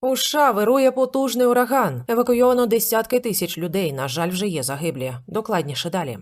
У США вирує потужний ураган. Евакуйовано десятки тисяч людей. На жаль, вже є загиблі. Докладніше далі.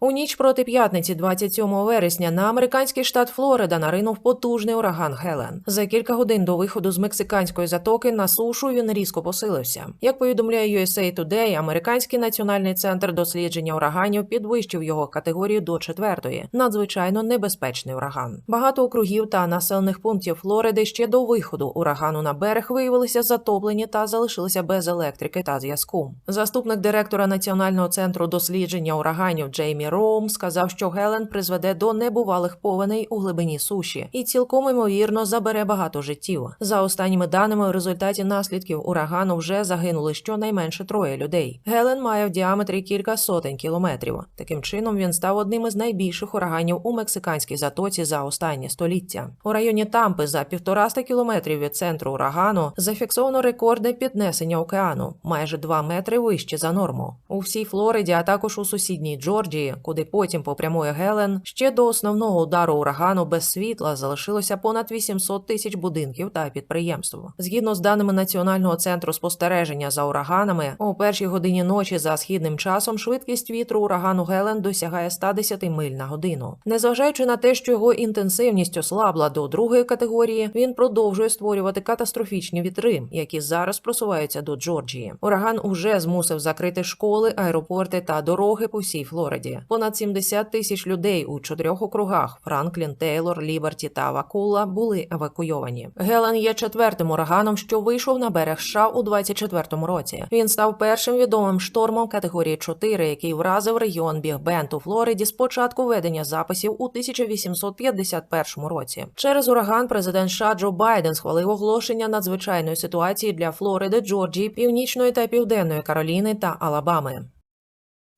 У ніч проти п'ятниці, 27 вересня, на американський штат Флорида наринув потужний ураган Хелен. За кілька годин до виходу з мексиканської затоки на сушу він різко посилився. Як повідомляє USA Today, американський національний центр дослідження ураганів підвищив його категорію до четвертої надзвичайно небезпечний ураган. Багато округів та населених пунктів Флориди ще до виходу урагану на берег виявилися затоплені та залишилися без електрики та зв'язку. Заступник директора Національного центру дослідження ураганів Джеймі Роум сказав, що Гелен призведе до небувалих повеней у глибині суші і цілком ймовірно забере багато життів. За останніми даними, в результаті наслідків урагану вже загинули щонайменше троє людей. Гелен має в діаметрі кілька сотень кілометрів. Таким чином він став одним із найбільших ураганів у мексиканській затоці за останнє століття. У районі Тампи за півтораста кілометрів від центру урагану зафіксовано рекордне піднесення океану майже 2 метри вище за норму. У всій Флориді, а також у сусідній Джорджії, куди потім попрямує Гелен, ще до основного удару урагану без світла залишилося понад 800 тисяч будинків та підприємств. Згідно з даними Національного центру спостереження за ураганами, у першій годині ночі за східним часом швидкість вітру урагану Гелен досягає 110 миль на годину. Незважаючи на те, що його інтенсивність ослабла до другої категорії, він продовжує створювати катастрофічні вітри, які зараз просуваються до Джорджії. Ураган уже змусив закрити школи, аеропорти та дороги по всій Флориді. Понад 70 тисяч людей у чотирьох округах Франклін, Тейлор, Ліберті та Вакула були евакуйовані. Гелен є четвертим ураганом, що вийшов на берег США у 24-му році. Він став першим відомим штормом категорії 4, який вразив регіон Біг Бенд у Флориді з початку ведення записів у 1851 році. Через ураган президент США Джо Байден схвалив оголошення надзвичайної ситуації для Флориди, Джорджії, Північної та Південної Кароліни та Алабами.